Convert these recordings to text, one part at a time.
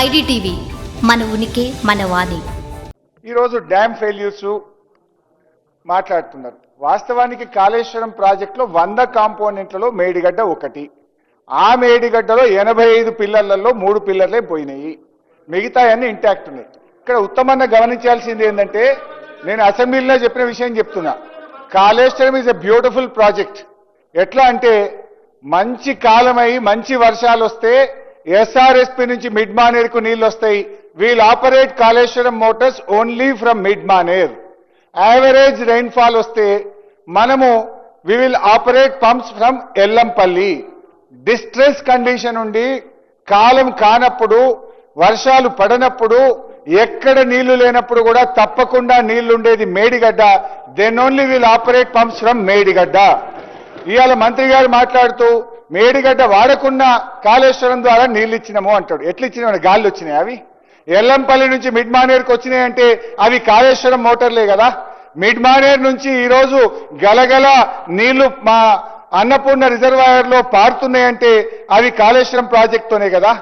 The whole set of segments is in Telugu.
ఐడిటీవీ మన ఉనికి మన వాణి. ఈరోజు డ్యామ్ ఫెయిల్యూర్స్ మాట్లాడుతున్నారు. వాస్తవానికి కాళేశ్వరం ప్రాజెక్టులో వంద కాంపోనెంట్లలో మేడిగడ్డ ఒకటి. ఆ మేడిగడ్డలో ఎనభై ఐదు పిల్లర్లలో మూడు పిల్లర్లే పోయినాయి. మిగతా అన్ని ఇంటాక్ట్ ఉన్నాయి. ఇక్కడ ఉత్తమంగా గమనించాల్సింది ఏంటంటే నేను అసెంబ్లీలో చెప్పిన విషయం చెప్తున్నా. Kaleshwaram is a beautiful project ఎట్లా అంటే మంచి కాలమై మంచి వర్షాలు వస్తే ఎస్ఆర్ఎస్పి నుంచి మిడ్ మానేర్కు నీళ్ళు వస్తాయి will operate Kaleshwaram motors only from mid Maner average rainfall వస్తే మనము we will operate pumps from Yellampalli distress condition ఉండి కాలం కానప్పుడు వర్షాలు పడనప్పుడు ఎక్కడ నీళ్ళు లేనప్పుడు కూడా తప్పకుండా నీళ్ళుండేది Medigadda. Then only will operate pumps from Medigadda. ఇవాళ మంత్రి గారు మాట్లాడుతూ మేడిగడ్డ వాడకుండా కాళేశ్వరం ద్వారా నీళ్ళు ఇచ్చినాము అంటాడు. ఎట్లు ఇచ్చినామని గాలి వచ్చినాయి అవి? ఎల్లంపల్లి నుంచి మిడ్ మానేర్కి వచ్చినాయి అంటే అవి కాళేశ్వరం మోటార్లే కదా? మిడ్ మానేర్ నుంచి ఈరోజు గలగల నీళ్ళు మా అన్నపూర్ణ రిజర్వాయర్లో పారుతున్నాయంటే అవి కాళేశ్వరం ప్రాజెక్టుతోనే కదా?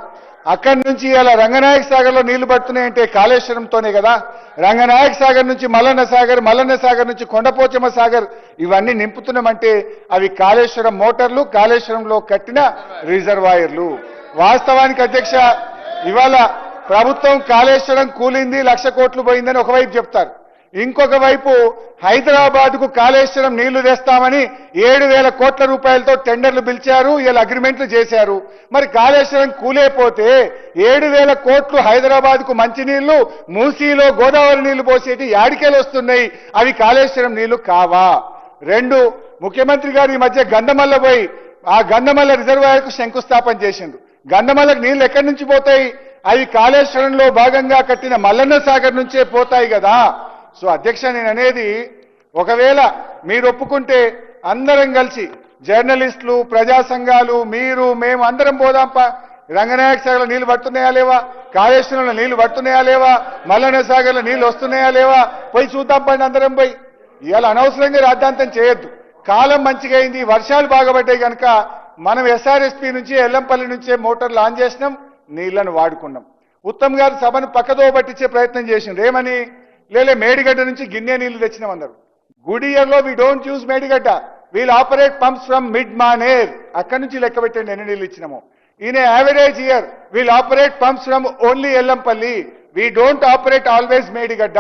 అక్కడి నుంచి ఇలా రంగనాయక సాగర్లో నీళ్ళు పడుతున్నాయంటే కాళేశ్వరంతోనే కదా. రంగనాయక సాగర్ నుంచి మల్లన్న సాగర్ మల్లన్న సాగర్ నుంచి కొండపోచమ్మ సాగర్ ఇవన్నీ నింపుతున్నామంటే అవి కాళేశ్వరం మోటార్లు కాళేశ్వరంలో కట్టిన రిజర్వాయర్లు. వాస్తవానికి అధ్యక్ష ఇవాళ ప్రభుత్వం కాళేశ్వరం కూలింది లక్ష కోట్లు పోయిందని ఒకవైపు చెప్తారు. ఇంకొక వైపు హైదరాబాద్కు కాళేశ్వరం నీళ్ళు తెస్తామని ఏడు వేల కోట్ల రూపాయలతో టెండర్లు పిలిచారు వీళ్ళు అగ్రిమెంట్లు చేశారు. మరి కాళేశ్వరం కూలేపోతే ఏడు వేల కోట్లు హైదరాబాద్కు మంచి నీళ్ళు మూసీలో గోదావరి నీళ్ళు పోసేటి యాడికేలు వస్తున్నాయి అవి కాళేశ్వరం నీళ్ళు కావా? రెండు ముఖ్యమంత్రి గారు ఈ మధ్య గంధమల్ల పోయి ఆ గంధమల్ల రిజర్వాయర్కు శంకుస్థాపన చేసిండు గంధమల్లకు నీళ్ళు ఎక్కడి నుంచి పోతాయి? అవి కాళేశ్వరంలో భాగంగా కట్టిన మల్లన్న సాగర్ నుంచే పోతాయి కదా. సో అధ్యక్ష నేను అనేది ఒకవేళ మీరు ఒప్పుకుంటే అందరం కలిసి జర్నలిస్టులు ప్రజా సంఘాలు మీరు మేము అందరం పోదాంపా రంగనాయక సాగర్లో నీళ్ళు పడుతున్నాయా లేవా? కాళేశ్వరంలో నీళ్ళు పడుతున్నాయా లేవా? మల్లన సాగర్లో నీళ్ళు వస్తున్నాయా లేవా? పోయి చూద్దాం పండి అందరం పోయి. ఇవాళ అనవసరంగా రాద్ధాంతం చేయొద్దు. కాలం మంచిగా అయింది వర్షాలు బాగపడ్డాయి కనుక మనం ఎస్ఆర్ఎస్పి నుంచి ఎల్లంపల్లి నుంచే మోటార్లు ఆన్ చేసినాం నీళ్ళను వాడుకున్నాం. ఉత్తమ్ గారు సభను పక్కదో పట్టించే ప్రయత్నం చేసిండ్రు. ఏమని? లేలే మేడిగడ్డ నుంచి గిన్నె నీళ్ళు తెచ్చినామన్నారు గుడియర్లో we don't use Medigadda. We'll operate pumps from mid Manair అక్కడి నుంచి లెక్క పెట్టండి ఎన్ని నీళ్ళు ఇచ్చినాము. ఈయన average year we'll operate pumps from only Yellampalli we don't operate always Medigadda.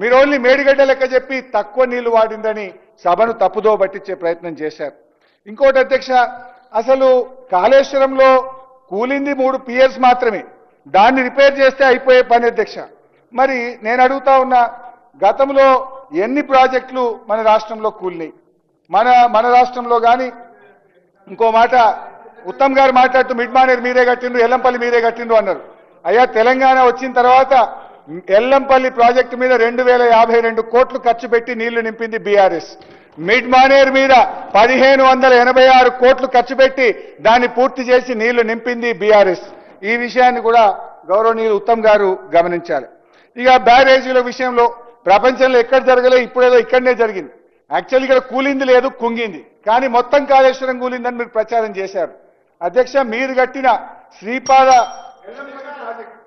మీరు ఓన్లీ మేడిగడ్డ లెక్క చెప్పి తక్కువ నీళ్ళు వాడిందని సభను తప్పుదో పట్టించే ప్రయత్నం చేశారు. ఇంకోటి అధ్యక్ష అసలు కాళేశ్వరంలో కూలింది మూడు పియర్స్ మాత్రమే. దాన్ని రిపేర్ చేస్తే అయిపోయే పని అధ్యక్ష. మరి నేను అడుగుతా ఉన్నా గతంలో ఎన్ని ప్రాజెక్టులు మన రాష్ట్రంలో కూలినాయి? మన మన రాష్ట్రంలో కానీ ఇంకో మాట ఉత్తమ్ గారు మాట్లాడుతూ మిడ్ మానేర్ మీరే కట్టిండ్రు ఎల్లంపల్లి మీరే కట్టిండ్రు అన్నారు. అయ్యా తెలంగాణ వచ్చిన తర్వాత ఎల్లంపల్లి ప్రాజెక్టు మీద రెండు వేల యాభై రెండు కోట్లు ఖర్చు పెట్టి నీళ్ళు నింపింది బీఆర్ఎస్. మిడ్ మానేర్ మీద పదిహేను వందల ఎనభై ఆరు కోట్లు ఖర్చు పెట్టి దాన్ని పూర్తి చేసి నీళ్ళు నింపింది బీఆర్ఎస్. ఈ విషయాన్ని కూడా గౌరవనీయులు ఉత్తమ్ గారు గమనించాలి. ఇక బ్యారేజీల విషయంలో ప్రపంచంలో ఎక్కడ జరగలే ఇప్పుడేదో ఇక్కడనే జరిగింది. యాక్చువల్ ఇక్కడ కూలింది లేదు కుంగింది. కానీ మొత్తం కాళేశ్వరం కూలిందని మీరు ప్రచారం చేశారు. అధ్యక్ష మీరు కట్టిన శ్రీపాద ప్రాజెక్ట్